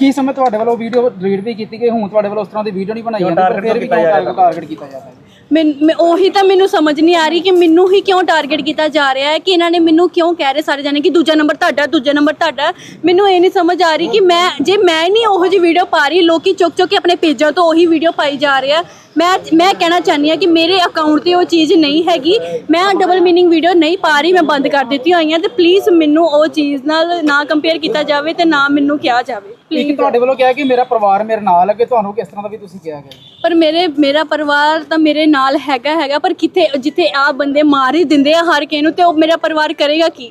ਕੀ ਸਮੇਂ ਤੁਹਾਡੇ ਵੱਲੋਂ ਵੀਡੀਓ ਡਿਲੀਟ ਵੀ ਕੀਤੀ ਗਈ? ਹੁਣ ਤੁਹਾਡੇ ਵੱਲੋਂ ਉਸ ਤਰ੍ਹਾਂ ਦੀ ਵੀਡੀਓ ਨਹੀਂ ਬਣਾਈ ਜਾਂਦੀ ਪਰ ਫਿਰ ਵੀ ਕਿਉਂ ਟਾਰਗੇਟ ਕੀਤਾ ਜਾਂਦਾ ਹੈ ਮੈਂ ਮੈਂ- ਉਹੀ ਤਾਂ ਮੈਨੂੰ ਸਮਝ ਨਹੀਂ ਆ ਰਹੀ ਕਿ ਮੈਨੂੰ ਹੀ ਕਿਉਂ ਟਾਰਗੇਟ ਕੀਤਾ ਜਾ ਰਿਹਾ ਹੈ ਕਿ ਇਹਨਾਂ ਨੇ ਮੈਨੂੰ ਕਿਉਂ ਕਹਿ ਰਹੇ ਸਾਰੇ ਜਾਣੇ ਕਿ ਦੂਜਾ ਨੰਬਰ ਤੁਹਾਡਾ ਦੂਜਾ ਨੰਬਰ ਤੁਹਾਡਾ। ਮੈਨੂੰ ਇਹ ਨਹੀਂ ਸਮਝ ਆ ਰਹੀ ਕਿ ਮੈਂ ਜੇ ਮੈਂ ਨਹੀਂ ਉਹੋ ਜਿਹੀ ਵੀਡੀਓ ਪਾ ਰਹੀ ਲੋਕੀ ਚੁੱਕ ਚੁੱਕ ਕੇ ਆਪਣੇ ਪੇਜਾਂ ਤੋਂ ਉਹੀ ਵੀਡੀਓ ਪਾਈ ਜਾ ਰਹੇ ਆ। ਮੈਂ ਮੈਂ ਕਹਿਣਾ ਚਾਹੁੰਦੀ ਆ ਕਿ ਮੇਰੇ ਅਕਾਊਂਟ ਤੇ ਉਹ ਚੀਜ਼ ਨਹੀਂ ਹੈਗੀ। ਮੈਂ ਡਬਲ ਮੀਨਿੰਗ ਵੀਡੀਓ ਨਹੀਂ ਪਾ ਰਹੀ ਮੈਂ ਬੰਦ ਕਰ ਦਿੱਤੀ ਹੋਈਆਂ ਤੇ ਪਲੀਜ਼ ਮੈਨੂੰ ਉਹ ਚੀਜ਼ ਨਾਲ ਨਾ ਕੰਪੇਅਰ ਕੀਤਾ ਜਾਵੇ ਤੇ ਨਾ ਮੈਨੂੰ ਕਿਹਾ ਜਾਵੇ। ਇੱਕ ਤੁਹਾਡੇ ਵੱਲੋਂ ਕਿਹਾ ਕਿ ਮੇਰਾ ਪਰਿਵਾਰ ਮੇਰੇ ਨਾਲ ਹੈ ਕਿ ਤੁਹਾਨੂੰ ਕਿਸ ਤਰ੍ਹਾਂ ਦਾ ਵੀ ਤੁਸੀਂ ਕਿਹਾ ਗਿਆ? ਪਰ ਮੇਰੇ ਮੇਰਾ ਪਰਿਵਾਰ ਤਾਂ ਮੇਰੇ ਨਾਲ ਹੈਗਾ ਹੈਗਾ ਪਰ ਕਿੱਥੇ ਜਿੱਥੇ ਆ ਬੰਦੇ ਮਾਰ ਹੀ ਦਿੰਦੇ ਆ ਹਰ ਕਿਸੇ ਨੂੰ ਤੇ ਉਹ ਮੇਰਾ ਪਰਿਵਾਰ ਕਰੇਗਾ ਕੀ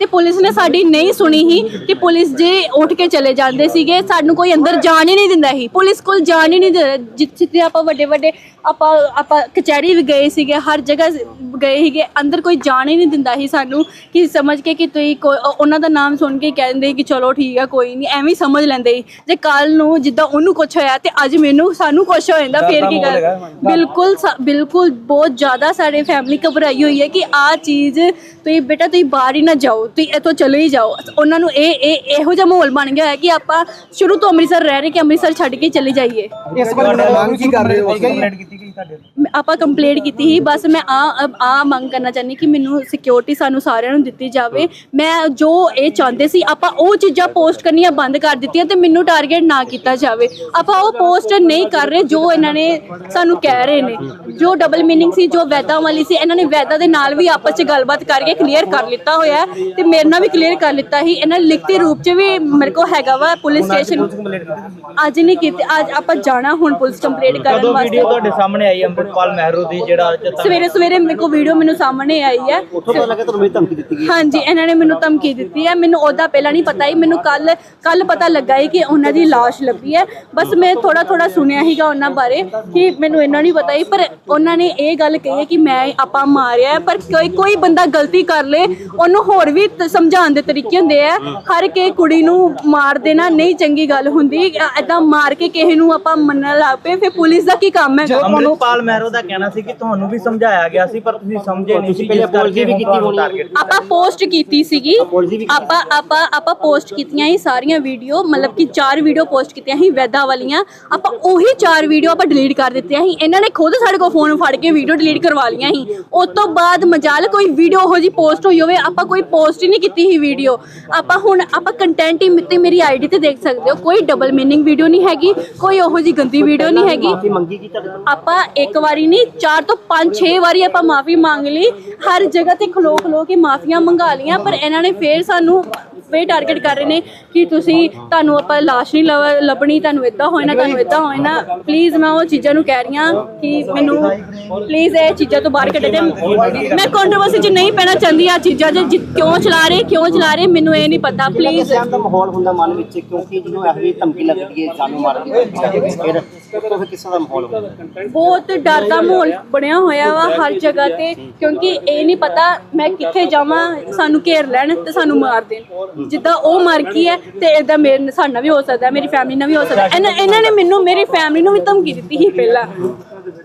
ਤੇ ਪੁਲਿਸ ਨੇ ਸਾਡੀ ਨਹੀਂ ਸੁਣੀ ਸੀ ਕਿ ਪੁਲਿਸ ਜੇ ਉੱਠ ਕੇ ਚਲੇ ਜਾਂਦੇ ਸੀਗੇ ਸਾਨੂੰ ਕੋਈ ਅੰਦਰ ਜਾਣ ਹੀ ਨਹੀਂ ਦਿੰਦਾ ਸੀ। ਪੁਲਿਸ ਕੋਲ ਜਾਣ ਹੀ ਨਹੀਂ ਦਿੰਦਾ। ਜਿੱਥੇ ਆਪਾਂ ਵੱਡੇ ਵੱਡੇ ਆਪਾਂ ਆਪਾਂ ਕਚਹਿਰੀ ਵੀ ਗਏ ਸੀਗੇ ਹਰ ਜਗ੍ਹਾ ਗਏ ਸੀਗੇ ਅੰਦਰ ਕੋਈ ਜਾਣ ਹੀ ਨਹੀਂ ਦਿੰਦਾ ਸੀ ਸਾਨੂੰ ਕਿ ਸਮਝ ਕੇ ਕਿ ਤੁਸੀਂ ਉਹਨਾਂ ਦਾ ਨਾਮ ਸੁਣ ਕੇ ਕਹਿੰਦੇ ਕਿ ਚਲੋ ਠੀਕ ਆ ਕੋਈ ਨਹੀਂ ਐਵੇਂ ਹੀ ਸਮਝ ਲੈਂਦੇ ਸੀ। ਜੇ ਕੱਲ ਨੂੰ ਜਿੱਦਾਂ ਉਹਨੂੰ ਕੁਝ ਹੋਇਆ ਤੇ ਅੱਜ ਮੈਨੂੰ ਸਾਨੂੰ ਕੁਝ ਹੋ ਜਾਂਦਾ ਫੇਰ ਕੀ ਕਰ ਬਿਲਕੁਲ ਬਿਲਕੁਲ ਬਹੁਤ ਜ਼ਿਆਦਾ ਸਾਡੇ ਫੈਮਿਲੀ ਘਬਰਾਈ ਹੋਈ ਹੈ ਕਿ ਆ ਚੀਜ਼ ਤੁਸੀਂ ਬੇਟਾ ਤੁਸੀਂ ਬਾਹਰ ਹੀ ਨਾ ਜਾਓ। ਤੁਸੀਂ ਇੱਥੋਂ ਚਲੇ ਹੀ ਜਾਓ। ਉਹਨਾਂ ਨੂੰ ਇਹ ਇਹ ਇਹੋ ਜਿਹਾ ਮਾਹੌਲ ਬਣ ਗਿਆ ਹੋਇਆ ਕਿ ਆਪਾਂ ਸ਼ੁਰੂ ਤੋਂ ਅੰਮ੍ਰਿਤਸਰ ਰਹਿ ਰਹੇ ਕਿ ਅੰਮ੍ਰਿਤਸਰ ਛੱਡ ਕੇ ਚਲੇ ਜਾਈਏ। ਇਸ ਬਾਰੇ ਮੰਗ ਕੀ ਕਰ ਰਹੇ ਹੋ? ਕੰਪਲੇਂਟ ਕੀਤੀ ਗਈ ਤੁਹਾਡੇ ਆਪਾਂ ਕੰਪਲੇਂਟ ਕੀਤੀ ਸੀ ਬਸ ਮੈਂ ਆ ਆ ਮੰਗ ਕਰਨਾ ਚਾਹੁੰਦੀ ਕਿ ਮੈਨੂੰ ਸਿਕਿਉਰਿਟੀ ਸਾਨੂੰ ਸਾਰਿਆਂ ਨੂੰ ਦਿੱਤੀ ਜਾਵੇ। ਮੈਂ ਜੋ ਇਹ ਚਾਹੁੰਦੇ ਸੀ ਆਪਾਂ ਉਹ ਚੀਜ਼ਾਂ ਪੋਸਟ ਕਰਨੀਆਂ ਬੰਦ ਕਰ ਦਿੱਤੀਆਂ ਤੇ ਮੈਨੂੰ ਟਾਰਗੇਟ ਨਾ ਕੀਤਾ ਜਾਵੇ। ਆਪਾਂ ਉਹ ਪੋਸਟ ਨਹੀਂ ਕਰ ਰਹੇ ਜੋ ਇਹਨਾਂ ਨੇ ਸਾਨੂੰ ਕਹਿ ਰਹੇ ਨੇ। ਜੋ ਡਬਲ ਮੀਨਿੰਗ ਸੀ ਜੋ ਵੈਦਾਂ ਵਾਲੀ ਸੀ ਇਹਨਾਂ ਨੇ ਵੈਦਾਂ ਦੇ ਨਾਲ ਵੀ ਆਪਸ 'ਚ ਗੱਲਬਾਤ ਕਰਕੇ ਕਲੀਅਰ ਕਰ ਲਿੱਤਾ ਹੋਇਆ ਹੈ। ਤੇ ਮੇਰੇ ਨਾਲ ਵੀ ਕਲੀਅਰ ਕਰ ਲਿੱਤਾ ਸੀ। ਇਹਨਾਂ ਲਿਖਤੀ ਰੂਪ 'ਚ ਵੀ ਮੇਰੇ ਕੋਲ ਹੈਗਾ ਵਾ ਪੁਲਿਸ ਸਟੇਸ਼ਨ ਅੱਜ ਨਹੀਂ ਕੀਤੀ ਅੱਜ ਆਪਾਂ ਜਾਣਾ ਹੁਣ ਪੁਲਿਸ ਕੰਪਲੇਂਟ ਕਰਨ ਵਾਸਤੇ। ਵੀਡੀਓ ਤੁਹਾਡੇ ਸਾਹਮਣੇ ਆਈ ਅੰਮ੍ਰਿਤਪਾਲ ਮਹਿਰੂ ਦੀ ਜਿਹੜਾ ਸਵੇਰੇ ਸਵੇਰੇ ਮੇਰੇ ਕੋ ਵੀਡੀਓ ਮੈਨੂੰ ਸਾਹਮਣੇ ਆਈ ਹੈ। ਹਾਂਜੀ ਇਹਨਾਂ ਨੇ ਮੈਨੂੰ ਧਮਕੀ ਦਿੱਤੀ ਹੈ। ਮੈਨੂੰ ਉਹਦਾ ਪਹਿਲਾਂ ਨਹੀਂ ਪਤਾ ਹੀ ਮੈਨੂੰ ਕੱਲ ਕੱਲ ਪਤਾ ਲੱਗਾ ਹੀ ਕਿ ਉਹਨਾਂ ਦੀ ਲਾਸ਼ ਲੱਭੀ ਹੈ। ਬਸ ਮੈਂ ਥੋੜਾ ਥੋੜਾ ਸੁਣਿਆ ਹੀਗਾ ਉਹਨਾਂ ਬਾਰੇ ਕਿ ਮੈਨੂੰ ਇਹਨਾਂ ਨਹੀਂ ਪਤਾ ਹੀ ਪਰ ਉਹਨਾਂ ਨੇ ਇਹ ਗੱਲ ਕਹੀ ਹੈ ਕਿ ਮੈਂ ਆਪਾਂ ਮਾਰਿਆ ਪਰ ਕੋਈ ਕੋਈ ਬੰਦਾ ਗਲਤੀ ਕਰ ਲੇ ਉਹਨੂੰ ਹੋਰ ਵੀ ਤ- ਸਮਝਾਉਣ ਦੇ ਤਰੀਕੇ ਹੁੰਦੇ ਆ। ਹਰ ਕੇ ਕੁੜੀ ਨੂੰ ਮਾਰ ਦੇਣਾ ਨਹੀਂ ਚੰਗੀ ਗੱਲ ਹੁੰਦੀ। ਐਦਾਂ ਮਾਰ ਕੇ ਕਿਸੇ ਨੂੰ ਆਪਾਂ ਮੰਨਣ ਲੱਗ ਪਏ ਫਿਰ ਪੁਲਿਸ ਦਾ ਕੀ ਕੰਮ ਹੈ ਅੰਮ੍ਰਿਤਪਾਲ ਮਹਿਰੂ ਦਾ ਕਹਿਣਾ ਸੀ ਕਿ ਤੁਹਾਨੂੰ ਵੀ ਸਮਝਾਇਆ ਗਿਆ ਸੀ ਪਰ ਤੁਸੀਂ ਸਮਝੇ ਨਹੀਂ ਸੀ ਜਿਸ ਕਰਕੇ ਵੀ ਕੀਤੀ ਟਾਰਗੇਟ ਆਪਾਂ ਪੋਸਟ ਕੀਤੀ ਸੀਗੀ। ਆਪਾਂ ਆਪਾਂ ਆਪਾਂ ਪੋਸਟ ਕੀਤੀਆਂ ਸੀ ਸਾਰੀਆਂ ਵੀਡੀਓ ਮਤਲਬ ਕਿ ਚਾਰ ਵੀਡੀਓ ਪੋਸਟ ਕੀਤੀਆਂ ਸੀ ਵੈਦਾ ਵਾਲੀਆਂ। ਆਪਾਂ ਉਹੀ ਚਾਰ ਵੀਡੀਓ ਆਪਾਂ ਡਿਲੀਟ ਕਰ ਦਿੱਤੀਆਂ ਸੀ। ਇਹਨਾਂ ਨੇ ਖੁਦ ਸਾਡੇ ਕੋਲ ਫੋਨ ਫੜ ਕੇ ਵੀਡੀਓ ਡਿਲੀਟ ਕਰਵਾ ਲਈਆਂ ਸੀ। ਉਸ ਤੋਂ ਬਾਅਦ ਮਜਾਲ ਕੋਈ ਵੀਡੀਓ ਉਹੋ ਜੀ ਪੋਸਟ ਹੋਈ ਹੋਵੇ ਆਪਾਂ ਕੋਈ ਪੋਸਟ ਹੀ ਨਹੀਂ ਕੀਤੀ ਸੀ ਵੀਡੀਓ ਆਪਾਂ ਹੁਣ ਆਪਾਂ ਕੰਟੈਂਟ ਹੀ ਤੇ ਮੇਰੀ ਆਈਡੀ ਤੇ ਦੇਖ ਸਕਦੇ ਹੋ। ਕੋਈ ਡਬਲ ਮੀਨਿੰਗ ਵੀਡੀਓ ਨਹੀਂ ਹੈਗੀ ਕੋਈ ਉਹੋ ਜੀ ਗੰਦੀ ਵੀਡੀਓ ਨਹੀਂ ਹੈਗੀ। ਆਪਾਂ ਇੱਕ ਵਾਰੀ ਨਹੀਂ ਚਾਰ ਤੋਂ ਪੰਜ ਛੇ ਵਾਰੀ ਆਪਾਂ ਮਾਫੀ ਮੰਗ ਲਈ। ਹਰ ਜਗ੍ਹਾ ਤੇ ਖਲੋ ਖਲੋ ਕੇ ਮਾਫੀਆਂ ਮੰਗਾ ਲੀਆਂ ਪਰ ਇਹਨਾਂ ਨੇ ਫੇਰ ਸਾਨੂੰ ਵੇ ਟਾਰਗੇਟ ਕਰ ਰਹੇ ਨੇ ਕਿ ਤੁਸੀਂ ਤੁਹਾਨੂੰ ਆਪਾਂ ਲਾਸ਼ ਨਹੀਂ ਲਵ- ਲੱਭਣੀ ਤੁਹਾਨੂੰ ਇਦਾਂ ਹੋਏ ਨਾ ਤੁਹਾਨੂੰ ਇਦਾਂ ਹੋਏ ਨਾ। ਪਲੀਜ਼ ਮੈਂ ਉਹ ਚੀਜ਼ਾਂ ਨੂੰ ਕਹਿ ਰਹੀ ਹਾਂ ਕਿ ਮੈਨੂੰ ਪਲੀਜ਼ ਇਹ ਚੀਜ਼ਾਂ ਤੋਂ ਬਾਹਰ ਕੱਢੇ ਤੇ ਮੈਂ ਕੰਟਰੋਵਰਸੀ 'ਚ ਨਹੀਂ ਪੈਣਾ ਚਾਹੁੰਦੀ ਆ ਚੀਜ਼ਾਂ 'ਚ। ਜਿ- ਕਿਉਂ ਚਲਾ ਰਹੇ ਕਿਉਂ ਚਲਾ ਰਹੇ ਮੈਨੂੰ ਇਹ ਨਹੀਂ ਪਤਾ ਪਲੀਜ਼ ਸਹਿਮ ਦਾ ਮਾਹੌਲ ਹੁੰਦਾ ਮਨ ਵਿੱਚ ਕਿਉਂਕਿ ਜਦੋਂ ਇਹੋ ਜਿਹੀ ਧਮਕੀ ਲੱਗਦੀ ਹੈ ਜਾਨੋਂ ਮਾਰ ਦੀ ਫਿਰ ਫਿਰ ਕਿਸ ਦਾ ਮਾਹੌਲ ਹੁੰਦਾ? ਬਹੁਤ ਡਰ ਦਾ ਮਾਹੌਲ ਬਣਿਆ ਹੋਇਆ ਵਾ ਹਰ ਜਗ੍ਹਾ ਤੇ ਕਿਉਂਕਿ ਇਹ ਨਹੀਂ ਪਤਾ ਮੈਂ ਕਿੱਥੇ ਜਾਵਾਂ ਸਾਨੂੰ ਘੇਰ ਲੈਣ ਤੇ ਸਾਨੂੰ ਮਾਰ ਦੇਣ। ਜਿੱਦਾਂ ਉਹ ਮਰ ਗਈ ਹੈ ਤੇ ਇਦਾਂ ਮੇਰੇ ਸਾਡਾ ਵੀ ਹੋ ਸਕਦਾ ਮੇਰੀ ਫੈਮਿਲੀ ਨਾਲ ਵੀ ਹੋ ਸਕਦਾ ਇਹਨਾਂ ਇਹਨਾਂ ਨੇ ਮੈਨੂੰ ਮੇਰੀ ਫੈਮਿਲੀ ਨੂੰ ਵੀ ਧਮਕੀ ਦਿੱਤੀ ਸੀ ਪਹਿਲਾਂ।